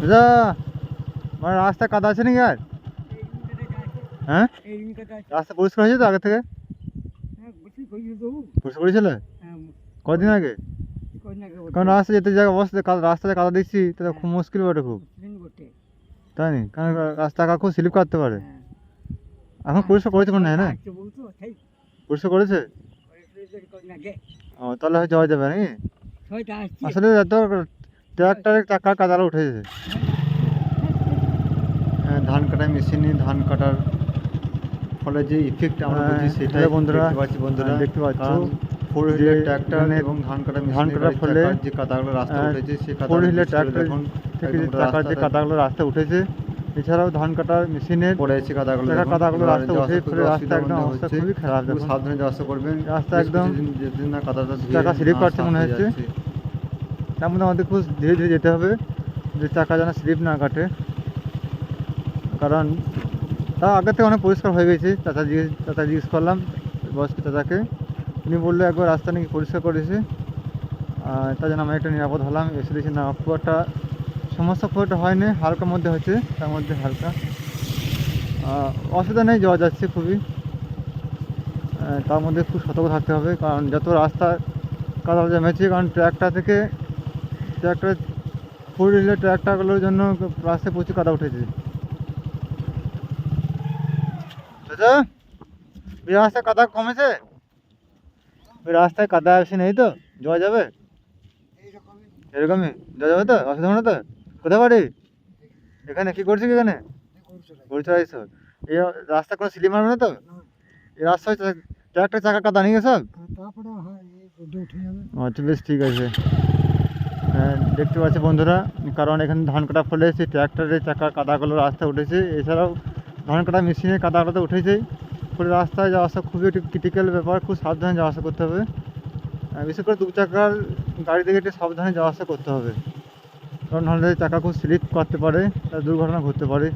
দাদা মানে রাস্তা কাদা আছে নাকি আর? হ্যাঁ? রাস্তা পরিষ্কার হয়েছে তো আগে থেকে? পরিষ্কার করেছিল? কদিন আগে? কারণ রাস্তা যেতে জায়গা অবস্থা রাস্তাতে কাদা দিচ্ছি তাহলে খুব মুশকিল বটে খুব। তাই নি? কারণ রাস্তা কাকু স্লিপ কাটতে পারে। এখন পরিষ্কার করেছে মনে হয় না? পরিষ্কার করেছে? ও তাহলে যাওয়া যাবে নাকি? আসলে ট্রাক্টরের চাকা কাদারা উঠেছে হ্যাঁ, ধান কাটার মেশিনে ধান কাটার ফলে যে ইফেক্ট আমরা হ্যাঁ, বুঝি সেটা হ্যাঁ, বন্ধুরা, দেখতে পাচ্ছি বন্ধুরা। দেখতে পাচ্ছ ফোর হুইলার ট্রাক্টর এবং ধান কাটা ধান কাটার ফলে, যে কাদাগুলো রাস্তা উঠেছে সেই ফোর হুইলার ট্রাক্টর থেকে যে চাকার যে কাদাগুলো রাস্তা উঠেছে এছাড়াও ধান কাটার মেশিনের পড়ে আছে কাদাগুলো কাদাগুলো রাস্তা উঠে আসা রাস্তা একদম অবস্থা খুবই খারাপ সাবধানে যাওয়া করবেন। রাস্তা একদম যেদিন না কাদাটা চাকা স্লিপ কাটছে মনে হচ্ছে। তার মধ্যে আমাদের খুব ধীরে ধীরে যেতে হবে যে চাকা যেন স্লিপ না কাটে। কারণ তা আগে থেকে অনেক পরিষ্কার হয়ে গেছে। চাচা জিজ্ঞেস চাচা জিজ্ঞেস করলাম বয়স্ক চাচাকে। উনি বলল, একবার রাস্তা নাকি পরিষ্কার করেছে তার জন্য আমি একটু নিরাপদ হলাম। এসে দেখছি না খুব একটা সমস্যা খুব একটা হয়নি। হালকার মধ্যে হয়েছে, তার মধ্যে হালকা। অসুবিধা নেই, যাওয়া যাচ্ছে খুবই। তার মধ্যে খুব সতর্ক থাকতে হবে। কারণ যত রাস্তা কাদা জমেছে কারণ ট্র্যাকটা থেকে ট্র্যাকটার ফোর হুইলার ট্র্যাকটারগুলোর জন্য রাস্তায় প্রচুর কাদা উঠেছে। দাদা এই রাস্তায় কাদা কমেছে? ওই রাস্তায় কাদা বেশি নেই তো? যাওয়া যাবে? এরকমই। যাওয়া যাবে তো? অসুবিধা হবে তো? কোথায় বাড়ি? এখানে? কি করছিস এখানে? আইসো এই রাস্তা কোনো স্লিপ মারবে না তো? এই রাস্তায় ট্র্যাকটার চাকা কাদা নিয়ে সব আচ্ছা বেশ ঠিক আছে। দেখতে পাচ্ছি বন্ধুরা, কারণ এখানে ধান কাটা ফলে সেই ট্র্যাক্টরের চাকা, কাদাগুলো রাস্তা উঠেছে। এছাড়াও ধান কাটা মেশিনের কাদাগুলো তো উঠেছেই ফলে রাস্তায় যাওয়া আসা খুবই একটি ক্রিটিক্যাল ব্যাপার, খুব সাবধানে যাওয়া আসা করতে হবে। বিশেষ করে দু চাকার গাড়ি থেকে একটু সাবধানে যাওয়া আসা করতে হবে। কারণ নাহলে চাকা খুব স্লিপ করতে পারে তার দুর্ঘটনা ঘটতে পারে।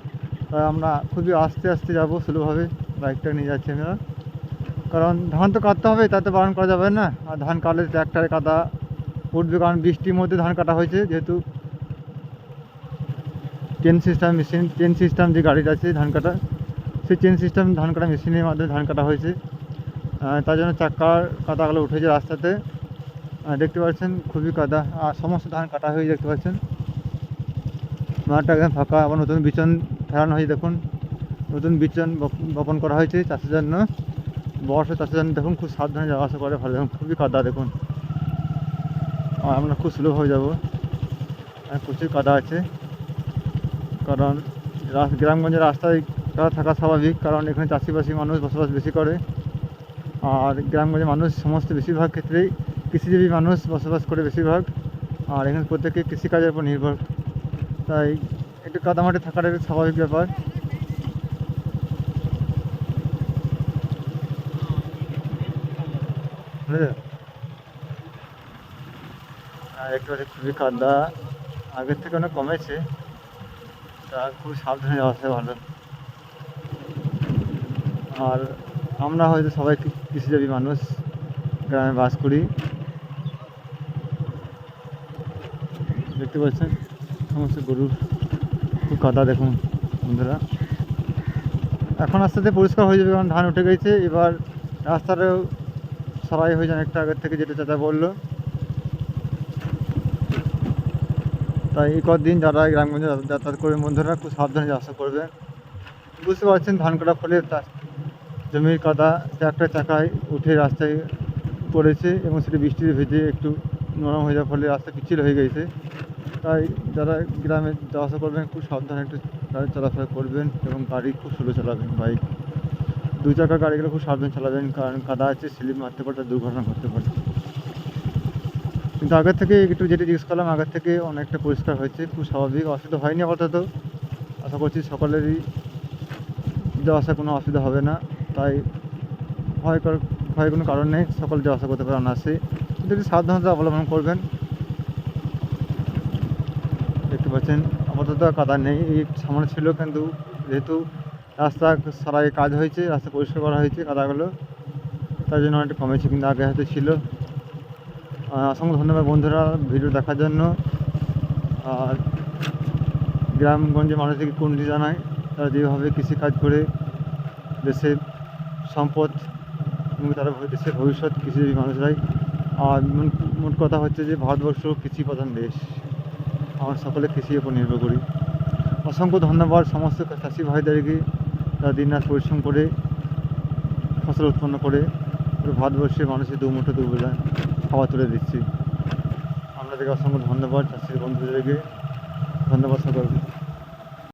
আমরা খুবই আস্তে আস্তে যাব স্লোভাবে বাইকটা নিয়ে যাচ্ছি আমরা। কারণ ধান তো কাটতে হবে, তাতে বারণ করা যাবে না। আর ধান কাটলে ট্র্যাক্টরে কাদা উঠবে কারণ বৃষ্টির মধ্যে ধান কাটা হয়েছে, যেহেতু chain system machine chain system যে গাড়িটা আছে ধান কাটা, সেই চেন সিস্টেম ধান কাটা মেশিনের মাধ্যমে ধান কাটা হয়েছে। তার জন্য চাকার কাদাগুলো উঠেছে রাস্তাতে। দেখতে পাচ্ছেন খুবই কাদা, আর সমস্ত ধান কাটা হয়ে দেখতে পাচ্ছেন। মাঠটা একদম ফাঁকা, আবার নতুন বিচন ফেরানো হয়েছে, দেখুন। নতুন বিচন বপ- বপন করা হয়েছে চাষের জন্য। বর্ষা চাষের জন্য দেখুন, খুব সাবধানে যাওয়া আসা করে, ভালো দেখুন খুবই কাদা, দেখুন। আমরা খুব স্লো হয়ে যাব। আর প্রচুর কাদা আছে। কারণ গ্রামগঞ্জের রাস্তায় কাদা থাকা স্বাভাবিক, কারণ এখানে চাষিবাসী মানুষ বসবাস বেশি করে। আর গ্রামগঞ্জের মানুষ সমস্ত বেশিরভাগ ক্ষেত্রেই কৃষিজীবী মানুষ বসবাস করে বেশিরভাগ। আর এখানে প্রত্যেকে কৃষিকাজের উপর নির্ভর। তাই একটু কাদামাটি থাকাটা একটা স্বাভাবিক ব্যাপার। বুঝলে? আর আছে খুবই কাদা আগের থেকে অনেক কমেছে। তা খুব সাবধানে যাওয়া ভালো। আর আমরা হয়তো সবাই কৃষিজীবী মানুষ, গ্রামে বাস করি। দেখতে পাচ্ছেন, সমস্ত গরুর খুব কাদা দেখুন বন্ধুরা। এখন আস্তে আস্তে পরিষ্কার হয়ে যাবে কারণ ধান উঠে গেছে। এবার রাস্তাটাও সবাই হয়ে যান একটা আগের থেকে যেটা চাচা বলল। তাই এই কদিন যারা গ্রামগঞ্জে যাতা- যাতায়াত করবেন বন্ধুরা খুব সাবধানে আসা করবেন বুঝতে পারছেন ধান কাটার ফলে জমির কাদা একটা চাকায় উঠে রাস্তায় পড়েছে এবং সেটি বৃষ্টিতে ভেজে একটু নরম হয়ে যাওয়ার ফলে রাস্তা পিচ্ছিল হয়ে গেছে। তাই যারা গ্রামে যাওয়া আসা করবেন, খুব সাবধানে একটু গাড়ি চলাফেরা করবেন এবং গাড়ি খুব স্লো চালাবেন বাইক দু চাকার গাড়িগুলো খুব সাবধানে চালাবেন, কারণ কাদা আছে, স্লিপ মারতে পারে দুর্ঘটনা ঘটতে পারে। কিন্তু আগের থেকে একটু যেটা জিজ্ঞেস করলাম, আগের থেকে অনেকটা পরিষ্কার হয়েছে, খুব স্বাভাবিক, অসুবিধা হয়নি আপাতত। আশা করছি সকলেরই যাওয়া আসা কোনো অসুবিধা হবে না। তাই ভয় কর, ভয়ের কোনো কারণ নেই, সকল যাওয়া আসা করতে পারে অনায়াসে। কিন্তু একটু সাবধানতা অবলম্বন করবেন। দেখতে পাচ্ছেন, আপাতত কাদা নেই, এই সামনে ছিল কিন্তু যেহেতু রাস্তা সারাই কাজ হয়েছে, রাস্তা পরিষ্কার করা হয়েছে কাদাগুলো। তার জন্য অনেকটা কমেছে, কিন্তু আগে হয়তো ছিল। অসংখ্য ধন্যবাদ বন্ধুরা ভিডিও দেখার জন্য। আর গ্রামগঞ্জে মানুষদেরকে কুণ্ডি জানায় তারা যেভাবে কৃষিকাজ করে দেশের সম্পদ এবং তারা দেশের ভবিষ্যৎ কৃষিজীবী মানুষরাই আর মোট কথা হচ্ছে যে ভারতবর্ষ কৃষি প্রধান দেশ। আমরা সকলে কৃষির উপর নির্ভর করি। অসংখ্য ধন্যবাদ সমস্ত চাষি ভাইদেরকে, তারা দিন রাত পরিশ্রম করে, ফসল উৎপন্ন করে ভারতবর্ষের মানুষের দুমুঠো দুবেলা খাবার তুলে দিচ্ছি। আপনাদেরকে অসংখ্য ধন্যবাদ চাষির বন্ধুদেরকে। ধন্যবাদ সকলকে।